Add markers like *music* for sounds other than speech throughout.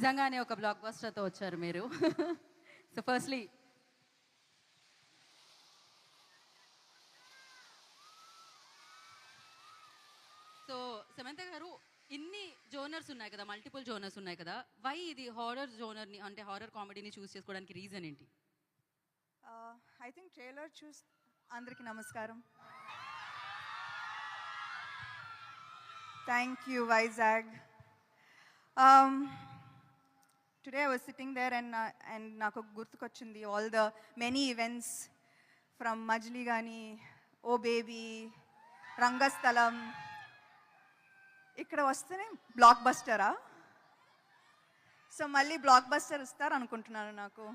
నిజంగానే ఒక బ్లాక్ బస్టర్తో వచ్చారు మీరు. సో ఫస్ట్లీ సో సమంత గారు ఇన్ని జోనర్స్ ఉన్నాయి కదా మల్టిపుల్ జోనర్స్ ఉన్నాయి కదా వై ఇది హారర్ జోనర్ని అంటే హారర్ కామెడీని చూస్ చేసుకోవడానికి రీజన్ ఏంటి? ఐ థింక్ ట్రైలర్ చూస్ అందరికీ నమస్కారం. Thank you Vizag today I was sitting there and and నాకు గుర్తుకొచ్చింది all the many events from Majili కానీ ఓ బేబీ రంగస్థలం ఇక్కడ వస్తేనే బ్లాక్ బస్టరా సో మళ్ళీ బ్లాక్ బస్టర్ ఇస్తారు అనుకుంటున్నాను నాకు.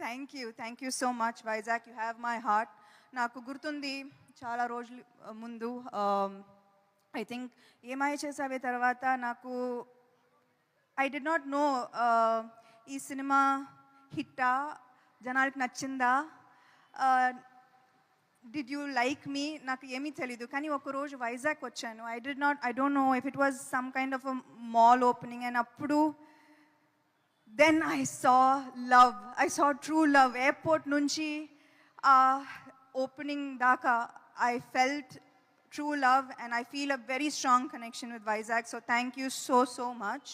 Thank you thank you so much Vizag you have my heart నాకు గుర్తుంది చాలా రోజులు uh, ముందు ఐ థింక్ ఏమై చేసావే తర్వాత నాకు ఐ డి నాట్ నో ఈ సినిమా హిట్టా? జనానికి నచ్చిందా? డిడ్ యూ లైక్ మీ నాకు ఏమీ తెలీదు. కానీ ఒకరోజు వైజాగ్ వచ్చాను. I did not I don't know if it was some kind of mall opening and అప్పుడు then I saw love I saw true love airport నుంచి ఓపెనింగ్ దాకా I felt true love and I feel a very strong connection with Vizag so thank you so so much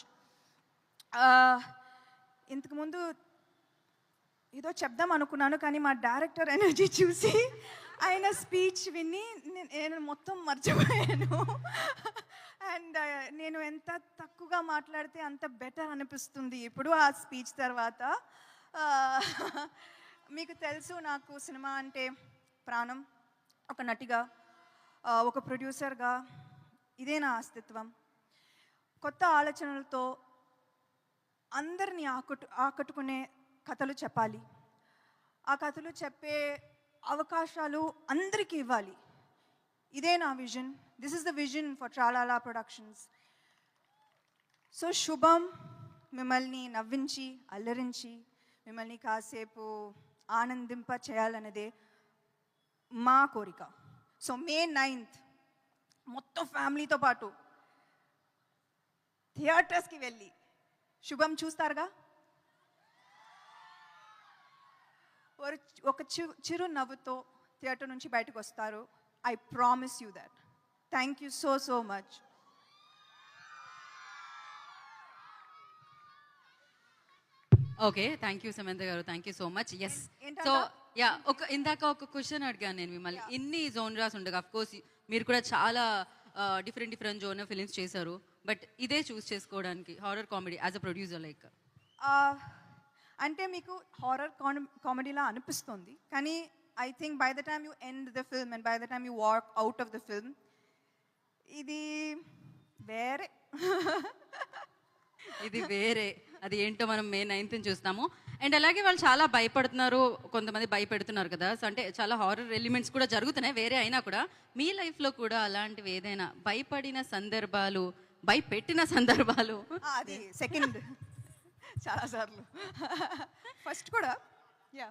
ఇంతకుముందు ఏదో చెప్దాం అనుకున్నాను కానీ మా director energy చూసి ఆయన స్పీచ్ విని నేను మొత్తం మర్చిపోయాను. అండ్ నేను ఎంత తక్కువగా మాట్లాడితే అంత బెటర్ అనిపిస్తుంది ఇప్పుడు ఆ స్పీచ్ తర్వాత. మీకు తెలుసు నాకు సినిమా అంటే ప్రాణం ఒక నటిగా ఒక ప్రొడ్యూసర్గా ఇదే నా అస్తిత్వం. కొత్త ఆలోచనలతో అందరినీ ఆకట్టు ఆకట్టుకునే కథలు చెప్పాలి. ఆ కథలు చెప్పే అవకాశాలు అందరికీ ఇవ్వాలి. ఇదే నా vision. This is the vision for Tralala productions. So Shubham. మిమ్మల్ని నవ్వించి అల్లరించి మిమ్మల్ని కాసేపు ఆనందింప చేయాలన్నదే మా కోరిక. సో మే నైన్త్ మొత్తం ఫ్యామిలీతో పాటు థియేటర్స్కి వెళ్ళి శుభం చూస్తారుగా? ఒక చిరు నవ్వుతో థియేటర్ నుంచి బయటకు వస్తారు. I promise you that thank you so so much okay thank you Samantha గారు. Thank you so much yes? So yeah ఒక ఇందాక ఒక క్వశ్చన్ అడిగాను నేను మిమ్మల్ని. ఇన్ని జోన్రాస్ ఉండగా అఫ్ కోర్స్ మీరు కూడా చాలా డిఫరెంట్ డిఫరెంట్ జోనర్ ఫిలిమ్స్ చేశారు. బట్ ఇదే చూస్ చేసుకోవడానికి horror comedy as a producer like అంటే మీకు హారర్ కామెడీలా అనిపిస్తుంది. కానీ I think by the time you end the film and by the time you walk out of the film ఇది వేరే. ఇది వేరే. అది ఏంటో మనం మే నైన్త్ చూస్తాము. అండ్ అలాగే వాళ్ళు చాలా భయపడుతున్నారు. కొంతమంది భయపెడుతున్నారు కదా. సో అంటే చాలా హారర్ ఎలిమెంట్స్ కూడా జరుగుతున్నాయి. వేరే అయినా కూడా మీ లైఫ్లో కూడా అలాంటివి ఏదైనా భయపడిన సందర్భాలు భయపెట్టిన సందర్భాలు? అది సెకండ్ చాలా సార్లు. ఫస్ట్ కూడా yeah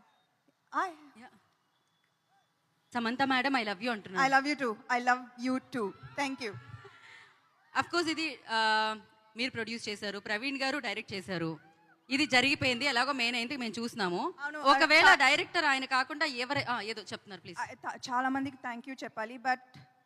Samantha madam I love you I అంటున్నారు love you too I love you too thank you of course ఇది ఆ, మీరు ప్రొడ్యూస్ చేశారు ప్రవీణ్ గారు డైరెక్ట్ చేశారు. ఇది జరిగిపోయింది ఎలాగో మెయిన్ అయితే మేము చూస్తున్నాము అవును, ఒకవేళ డైరెక్టర్ ఆయన కాకుండా ఎవరే ఏదో చెప్తున్నారు ప్లీజ్ చాలా మందికి థ్యాంక్ యూ చెప్పాలి బట్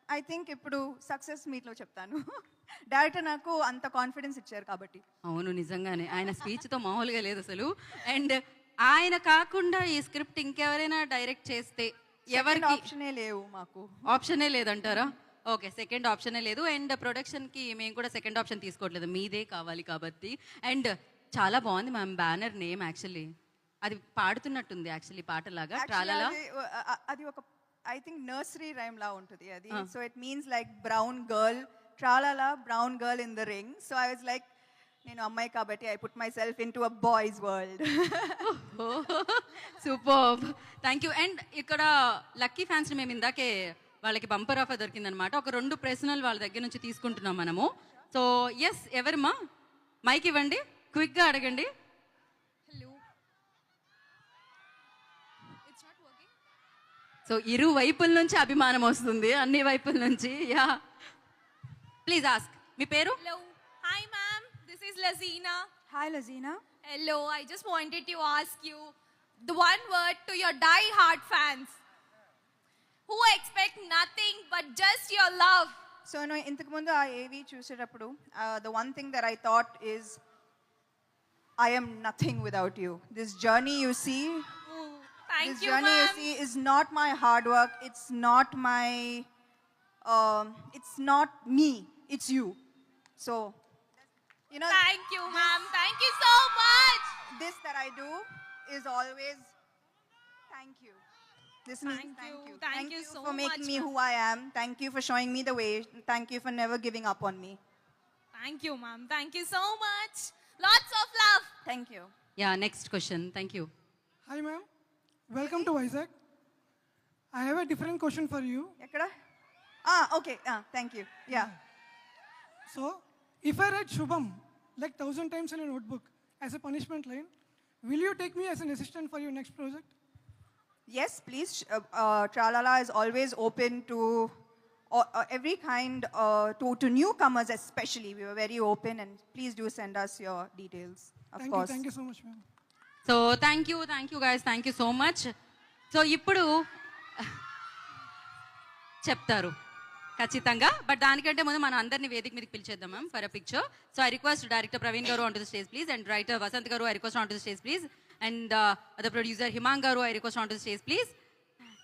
ఐ థింక్ ఇప్పుడు సక్సెస్ మీట్లో చెప్తాను. *laughs* డైరెక్టర్ నాకు అంత కాన్ఫిడెన్స్ ఇచ్చారు కాబట్టి. అవును నిజంగానే. ఆయన స్పీచ్తో మామూలుగా లేదు అసలు. అండ్ ఆయన కాకుండా ఈ స్క్రిప్ట్ ఇంకెవరైనా డైరెక్ట్ చేస్తే ఎవరికి ఆప్షనే లేవు మాకు. ఆప్షనే లేదంటారా? ఓకే సెకండ్ ఆప్షనే లేదు. అండ్ ప్రొడక్షన్కి మేము కూడా సెకండ్ ఆప్షన్ తీసుకోవట్లేదు. మీదే కావాలి కాబట్టి. అండ్ చాలా బాగుంది మ్యామ్ బ్యానర్ నేమ్ యాక్చువల్లీ. అది పాడుతున్నట్టుంది యాక్చువల్లీ పాటలాగా. ట్రాలలా? అది, అది ఒక ఐ థింక్ నర్సరీ రైమ్ లా ఉంటుంది అది. So it means like brown girl ట్రాలాలా brown girl in the ring so I was like నేను అమ్మాయి కాబట్టి I put myself into a boys world super. Thank you and ఇక్కడ లక్కీ ఫ్యాన్స్ మేము ఇందాకే వాళ్ళకి బంపర్ ఆఫర్ దొరికిందనమాట. ఒక రెండు ప్రశ్నలు వాళ్ళ దగ్గర నుంచి తీసుకుంటున్నాం మనము. సో ఎస్ ఎవరమ్మా? మైక్ ఇవ్వండి. క్విక్గా అడగండి. సో ఇరు వైపుల నుంచి అభిమానం వస్తుంది అన్ని వైపుల నుంచి. యా ప్లీజ్ ఆస్క్ మీ పేరు. Hi, ma'am. This is Lazina. Hi Lazina Hello, I just wanted to ask you the one word to your die-hard fans. who expect nothing but just your love. So నేను ఇంతకుముందు ఆ ఏవి చూసేటప్పుడు the one thing there I thought is I am nothing without you this journey you see Ooh, thank this you, journey you ma'am. see is not my hard work it's not my um, it's not me it's you so you know Thank you, ma'am. Thank you so much. this that i do is always thank you This Thank, thank you. Thank, thank you, for making me who I am. Thank you for showing me the way. Thank you for never giving up on me. Thank you, ma'am. Thank you so much. Lots of love. Thank you. Yeah, next question. Thank you. Hi, ma'am. Welcome to Isaac. I have a different question for you. Yakada? Ah, okay. Ah, thank you. Yeah. So, if I write Shubham like thousand times in a notebook as a punishment line, will you take me as an assistant for your next project? Yes, please. Uh, uh, Tralala is always open to uh, uh, every kind, uh, to, to newcomers especially. We were very open and please do send us your details, of thank course. you, thank you so much, ma'am. So thank you thank you guys thank you so much so ఇప్పుడు చెప్తారు ఖచ్చితంగా but దానికంటే ముందు మనం అందరినీ వేదిక మీదకి పిలిచేద్దాం ma'am for a picture so I request director Praveen garu on to the stage please and writer Vasanth garu I request on to the stage please and the producer Himang garu I request on to the stage please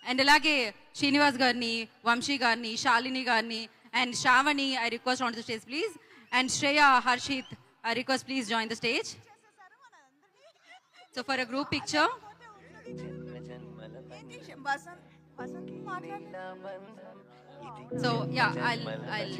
and అలాగే శ్రీనివాస్ గారిని వంశీ గారిని శాలిని గారిని and Sravani I request on to the stage please and Shreya Harshit I request please join the stage so for a group picture Vasan- Vasan మాట్లాడు. So yeah, I'll I'll.